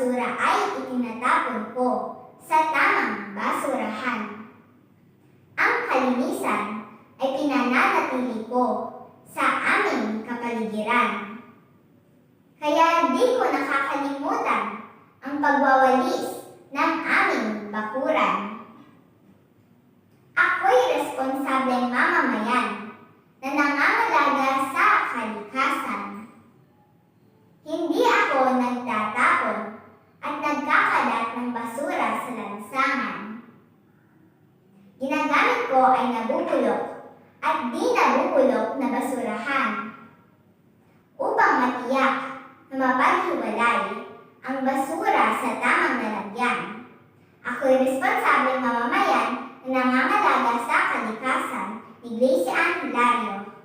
basura ay itinatapon ko sa tamang basurahan. Ang kalinisan ay pinananatili ko sa aming kapaligiran. Kaya di ko nakakalimutan ang pagwawalis ng aming bakuran. Ako'y responsableng mamamayan na nangangalaga sa kalikasan. Hindi ako nagtatapon at nagkakalat ng basura sa lansangan. Ginagamit ko ay nabubulok at di nabubulok na basurahan upang matiyak na mapaghiwalay ang basura sa tamang lalagyan. Ako'y responsableng mamamayan na nangangalaga sa kalikasan. Iglesia Hilario,